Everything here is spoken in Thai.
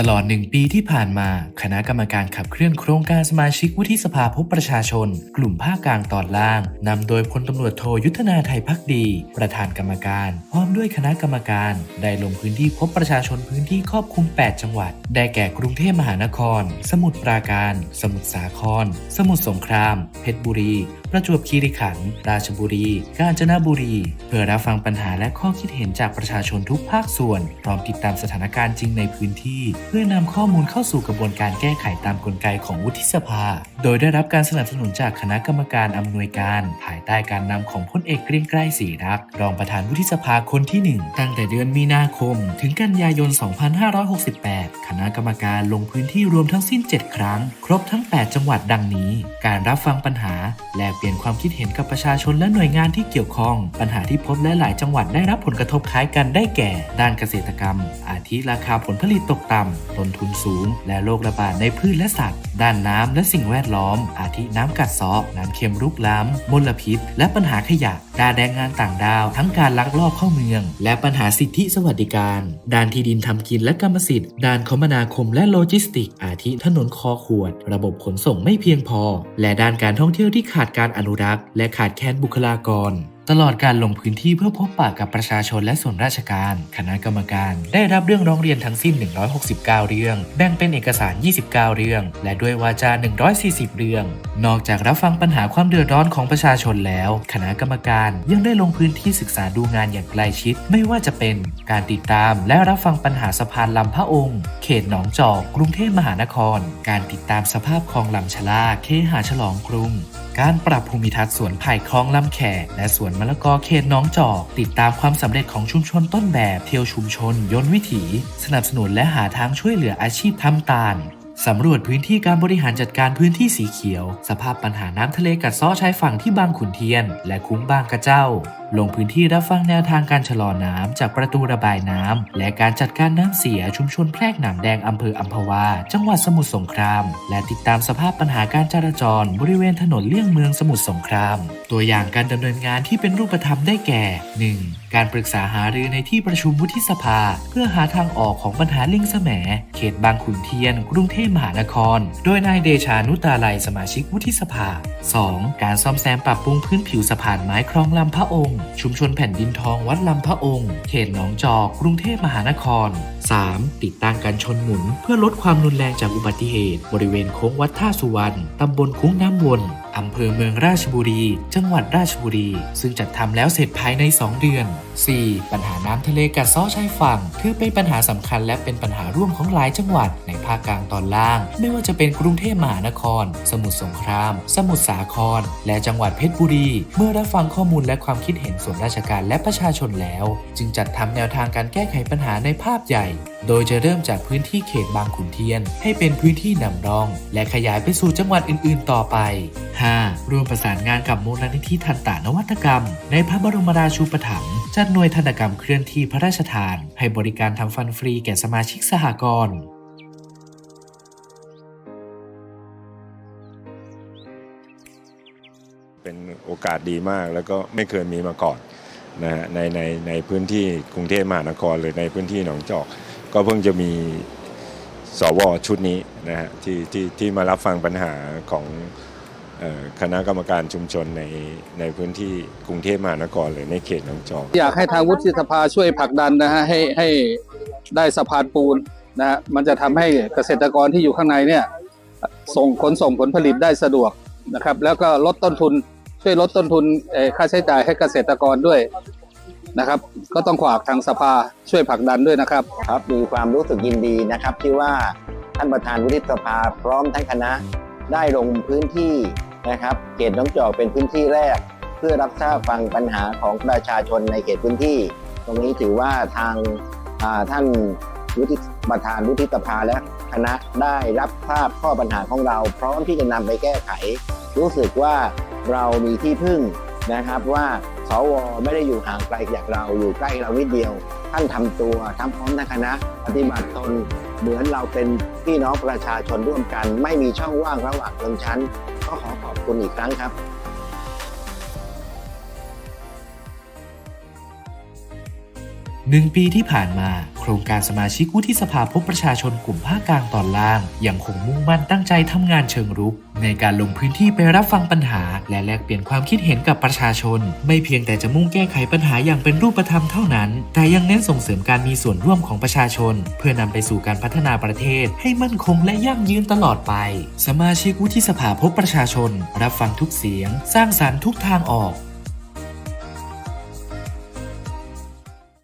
ตลอดหนึ่งปีที่ผ่านมา คณะกรรมการขับเคลื่อนโครงการสมาชิกวุฒิสภาพบประชาชน กลุ่มภาคกลางตอนล่างนำโดยพลตำรวจโทยุทธนาไทยพักดี ประธานกรรมการ พร้อมด้วยคณะกรรมการ ได้ลงพื้นที่พบประชาชนพื้นที่ครอบคลุม 8 จังหวัด ได้แก่กรุงเทพมหานคร สมุทรปราการ สมุทรสาคร สมุทรสงคราม เพชรบุรี ประจวบคีรีขันธ์ราชบุรี กาญจนบุรี เพื่อรับฟังปัญหาและข้อคิดเห็นจากประชาชนทุกภาคส่วน พร้อมติดตามสถานการณ์จริงในพื้นที่ เพื่อนำข้อมูลเข้าสู่กระบวนการแก้ไขตามกลไกของวุฒิสภา โดยได้รับการสนับสนุนจากคณะกรรมการอำนวยการ ภายใต้การนำของพลเอกเกรียงไกรศรีรักษ์รองประธานวุฒิสภาคนที่ 1 ตั้งแต่เดือนมีนาคม ถึงกันยายน 2568 คณะกรรมการลงพื้นที่รวมทั้งสิ้น 7 ครั้ง ครบทั้ง 8 จังหวัดดังนี้ การรับฟังปัญหา แลกเปลี่ยนความคิดเห็นกับประชาชนและหน่วยงานที่เกี่ยวข้อง ปัญหาที่พบและหลายจังหวัดได้รับผลกระทบคล้ายกันได้แก่ ด้านเกษตรกรรม อาทิราคาผลผลิตตกต่ำต้นทุนสูง และโรคระบาดในพืชและสัตว์ ด้านน้ำและสิ่งแวดล้อม อาทิน้ำกัดเซาะน้ำเค็มรุกล้ำมลพิษ และปัญหาขยะด้านแรงงานต่างดาว ทั้งการลักลอบเข้าเมือง และปัญหาสิทธิสวัสดิการ ด้านที่ดินทำกินและกรรมสิทธิ์ ด้านคมนาคมและโลจิสติก อาทิถนนคอขวด ระบบขนส่งไม่เพียงพอ และด้านการท่องเที่ยวที่ขาดการอนุรักษ์ และขาดแคลนบุคลากร ตลอดการลงพื้นที่เพื่อพบปะกับประชาชนและส่วนราชการ คณะกรรมการ ได้รับเรื่องร้องเรียนทั้งสิ้น 169 เรื่อง แบ่งเป็นเอกสาร 29 เรื่อง และด้วยวาจา 140 เรื่อง นอกจากรับฟังปัญหาความเดือดร้อนของประชาชนแล้ว คณะกรรมการยังได้ลงพื้นที่ศึกษาดูงานอย่างใกล้ชิด ไม่ว่าจะเป็นการติดตามและรับฟังปัญหาสะพานลำพระองค์ เขตหนองจอก กรุงเทพมหานคร การติดตามสภาพคลองลำชะลาเคหาฉลองกรุง การปรับภูมิทัศน์สวนไผ่คลองลำแขกและสวนมะละกอเขตน้องจอก ติดตามความสำเร็จของชุมชนต้นแบบเที่ยวชุมชนยนต์วิถี สนับสนุนและหาทางช่วยเหลืออาชีพทำตาลสำรวจพื้นที่การบริหารจัดการพื้นที่สีเขียว สภาพปัญหาน้ำทะเลกัดเซ้อชายฝั่งที่บางขุนเทียน และคุ้งบางกระเจ้า ลงพื้นที่รับฟังแนวทางการชะลอน้ำจากประตูระบายน้ำและการจัดการน้ำเสียชุมชนแพรกหนามแดงอำเภออัมพวา จังหวัดสมุทรสงคราม และติดตามสภาพปัญหาการจราจรบริเวณถนนเลี่ยงเมืองสมุทรสงคราม ตัวอย่างการดำเนินงานที่เป็นรูปธรรมได้แก่ 1. การปรึกษาหารือในที่ประชุมวุฒิสภา เพื่อหาทางออกของปัญหาลิงแสมเขตบางขุนเทียน กรุงเทพมหานคร โดยนายเดชานุตาลัยสมาชิกวุฒิสภา 2. การซ่อมแซมปรับปรุงพื้นผิวสะพานไม้คลองลำพระองค์ชุมชนแผ่นดินทองวัดลำพระองค์ เขตหนองจอกกรุงเทพมหานคร 3. ติดตั้งการชนหมุน เพื่อลดความรุนแรงจากอุบัติเหตุ บริเวณโค้งวัดท่าสุวรรณตำบลคุ้งน้ำวนอำเภอเมืองราชบุรี จังหวัดราชบุรี ซึ่งจัดทำแล้วเสร็จภายใน 2 เดือน 4. ปัญหาน้ำทะเลกัดซ้อชายฝั่งถือเป็นปัญหาสำคัญและเป็นปัญหาร่วมของหลายจังหวัดในภาคกลางตอนล่าง ไม่ว่าจะเป็นกรุงเทพมหานคร สมุทรสงคราม สมุทรสาคร และจังหวัดเพชรบุรี เมื่อรับฟังข้อมูลและความคิดเห็นส่วนราชการและประชาชนแล้ว จึงจัดทำแนวทางการแก้ไขปัญหาในภาพใหญ่โดยจะเริ่มจากพื้นที่เขตบางขุนเทียน ให้เป็นพื้นที่นำร่อง และขยายไปสู่จังหวัดอื่น ๆ ต่อไป 5. ร่วมประสานงานกับมูลนิธิทันตานวัตกรรม ในพระบรมราชูปถัมภ์จัดหน่วยทันกรรมเคลื่อนที่พระราชทาน ให้บริการทำฟันฟรีแก่สมาชิกสหกรณ์เป็นโอกาสดีมากแล้วก็ไม่เคยมีมาก่อน นะฮะในในในพื้นที่กรุงเทพมหานครหรือในพื้นที่หนองจอก ก็เพิ่งจะมีสวชุดนี้นะฮะที่ที่ที่มารับฟังปัญหาของคณะกรรมการชุมชนในในพื้นที่กรุงเทพมหานครหรือในเขตหนองจอก อยากให้ทางวุฒิสภาช่วยผลักดันนะฮะให้ให้ได้สะพานปูนนะฮะมันจะทำให้เกษตรกรที่อยู่ข้างในเนี่ยส่งขนส่งผลผลิตได้สะดวกนะครับแล้วก็ลดต้นทุน ช่วยลดต้นทุนค่าใช้จ่ายให้เกษตรกรด้วยนะครับ ก็ต้องขวากทางสภาช่วยผลักดันด้วยนะครับ ครับมีความรู้สึกยินดีนะครับที่ว่าท่านประธานวุฒิสภาพร้อมทั้งคณะได้ลงพื้นที่นะครับเขตน้องจอกเป็นพื้นที่แรก เพื่อรับทราบฟังปัญหาของประชาชนในเขตพื้นที่ ตรงนี้ถือว่าทางาท่านวุฒิประธานวุฒิสภาและคณะได้รับทราบข้อปัญหาของเรา พร้อมที่จะนำไปแก้ไข รู้สึกว่า เรามีที่พึ่งนะครับว่าสวไม่ได้อยู่ห่างไกลจากเราอยู่ใกล้เรานิดเดียว ท่านทำตัวทำพร้อมทั้งคณะปฏิบัติตนเหมือนเราเป็นพี่น้องประชาชนร่วมกัน ไม่มีช่องว่างระหว่างชนชั้น ก็ขอขอบคุณอีกครั้งครับหนึ่งปีที่ผ่านมาโครงการสมาชิกวุฒิสภาพบประชาชนกลุ่มภาคกลางตอนล่าง ยังคงมุ่งมั่นตั้งใจทำงานเชิงรุก ในการลงพื้นที่ไปรับฟังปัญหา และแลกเปลี่ยนความคิดเห็นกับประชาชน ไม่เพียงแต่จะมุ่งแก้ไขปัญหาอย่างเป็นรูปธรรมเท่านั้น แต่ยังเน้นส่งเสริมการมีส่วนร่วมของประชาชน เพื่อนำไปสู่การพัฒนาประเทศ ให้มั่นคงและยั่งยืนตลอดไป สมาชิกวุฒิสภาพบประชาชน รับฟังทุกเสียง สร้างสรรค์ทุกทางออก